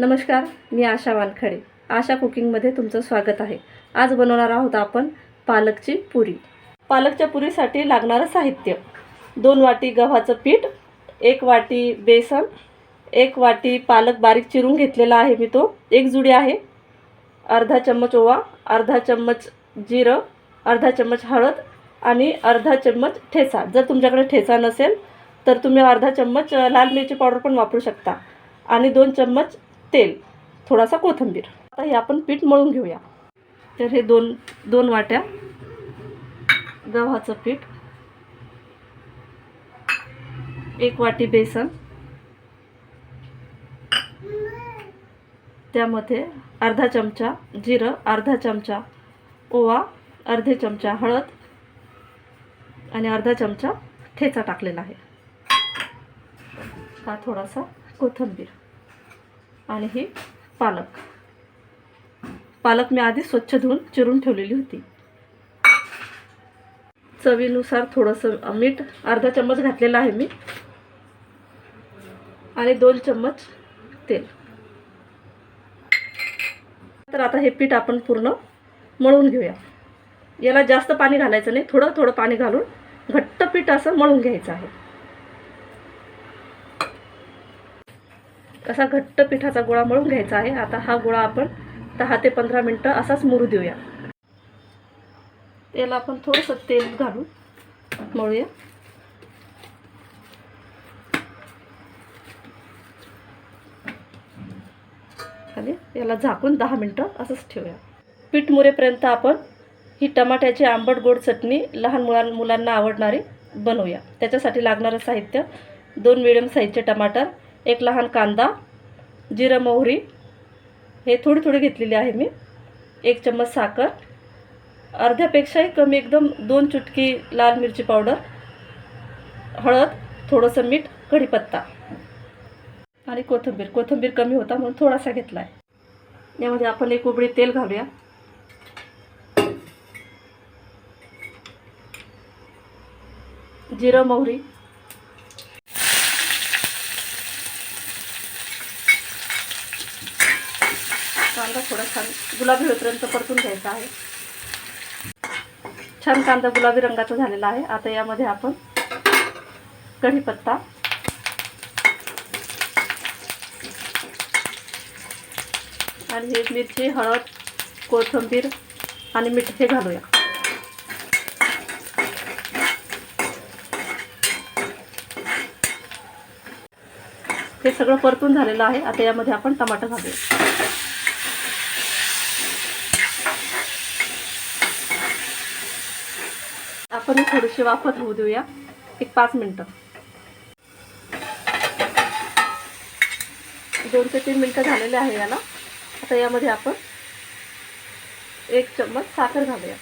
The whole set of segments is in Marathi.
नमस्कार मी आशा वानखडे. आशा कुकिंगमध्ये तुमचं स्वागत आहे. आज बनवणार आहोत आपण पालकची पुरी. पालकच्या पुरीसाठी लागणारं साहित्य. दोन वाटी गव्हाचं पीठ एक वाटी बेसन एक वाटी पालक बारीक चिरून घेतलेला आहे मी तो. एक जुडी आहे. अर्धा चम्मच ओवा अर्धा चम्मच जिरं अर्धा चम्मच हळद आणि अर्धा चम्मच ठेचा. जर तुमच्याकडे ठेचा नसेल तर तुम्ही अर्धा चम्मच लाल मिरची पावडर पण वापरू शकता आणि दोन चम्मच तेल थोडासा कोथिंबीर. आता हे आपण पीठ मळून घेऊया. तर हे दोन दोन वाट्या गव्हाचं पीठ एक वाटी बेसन त्यामध्ये अर्धा चमचा जिरं अर्धा चमचा ओवा अर्धे चमचा हळद आणि अर्धा चमचा ठेचा टाकलेला आहे. हा थोडासा कोथिंबीर. आणि ही पालक. पालक मी आधी स्वच्छ धुवून चिरून ठेवलेली होती. चवीनुसार थोडंसं मीठ अर्धा चम्मच घातलेलं आहे मी. आणि दोन चम्मच तेल. तर आता हे पीठ आपण पूर्ण मळून घेऊया. याला जास्त पाणी घालायचं नाही थोडं थोडं पाणी घालून घट्ट पीठ असं मळून घ्यायचं आहे. असा घट्ट पिठाचा गोळा मळून घ्यायचा आहे. आता हा गोळा आपण दहा ते पंधरा मिनटं असाच मुरू देऊया. त्याला आपण थोडंसं तेल घालून मळूया. आणि याला झाकून दहा मिनटं असंच ठेवूया. पीठ मुरेपर्यंत आपण ही टमाट्याची आंबट गोड चटणी लहान मुलां मुलांना आवडणारी बनवूया. त्याच्यासाठी लागणारं साहित्य दोन मिडियम साईजचे टमाटर एक लहान कांदा जिरं मोहरी हे थोडी थोडी घेतलेली आहे मी. एक चम्मच साखर. अर्ध्यापेक्षाही कमी एकदम दोन चुटकी लाल मिरची पावडर. हळद थोडंसं मीठ कढीपत्ता. आणि कोथिंबीर. कोथिंबीर कमी होता म्हणून थोडासा घेतला आहे यामध्ये आपण एक उबळी तेल घालूया. जिरं मोहरी कांदा थोडा छान गुलाबी होईपर्यंत परतून घ्यायचा आहे. छान कांदा गुलाबी रंगाचा झालेला आहे. आता यामध्ये आपण कढीपत्ता आणि हे मिरची हळद कोथिंबीर आणि मीठ हे घालूया. हे सगळं परतून झालेलं आहे. आता यामध्ये आपण टमाटर घालूया. आपण ही थोडीशी वाफत होऊ देऊया. एक पाच मिनटं. दोन ते तीन मिनटं झालेले आहे याला. आता यामध्ये आपण एक चम्मच साखर घालूया.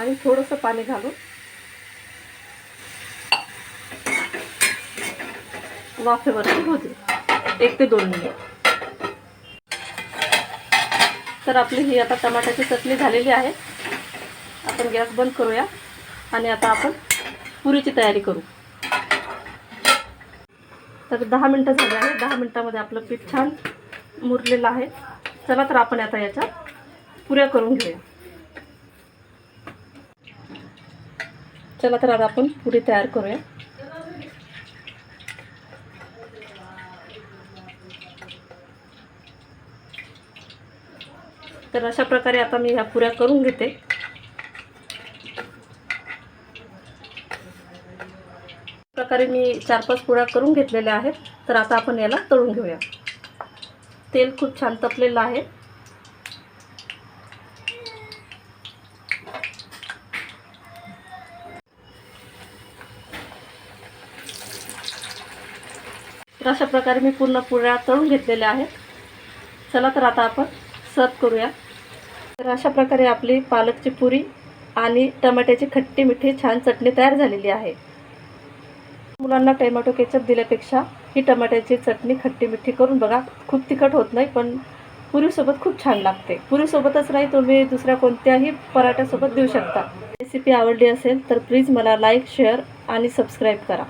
आणि थोडंसं पाणी घालून वाफेवरती होते एक ते दोन मिनिट. तर आपली ही आता टमाट्याची चटणी झालेली आहे. आपण गॅस बंद करूया आणि आता आपण पुरीची तयारी करू. तर दहा मिनटं झाली आहे. दहा मिनटामध्ये आपलं पीठ छान मुरलेलं आहे. चला तर आपण आता याच्या पुऱ्या करून घेऊया. चला तर आता आपण पुरी तयार करूया. तर अशा प्रकारे आता मी ह्या पुऱ्या करून घेते. प्रकारे मी चार पाच पुऱ्या करून घेतलेल्या आहेत. तर आता आपण याला तळून घेऊया. तेल खूप छान तपलेलं आहे. तर अशा प्रकारे मी पूर्ण पुऱ्या तळून घेतलेल्या आहेत. चला तर आता आपण सर्व करूया. तर अशा प्रकारे आपली पालकची पुरी आणि टमाट्याची खट्टी मिठी छान चटणी तयार झालेली आहे. मुलांना टमॅटो केचप दिल्यापेक्षा ही टमाट्याची चटणी खट्टी मिठी करून बघा खूप तिखट होत नाही पण पुरीसोबत खूप छान लागते. पुरीसोबतच नाही तुम्ही दुसऱ्या कोणत्याही पराठ्यासोबत देऊ शकता. रेसिपी आवडली असेल तर प्लीज मला लाईक शेअर आणि सबस्क्राईब करा.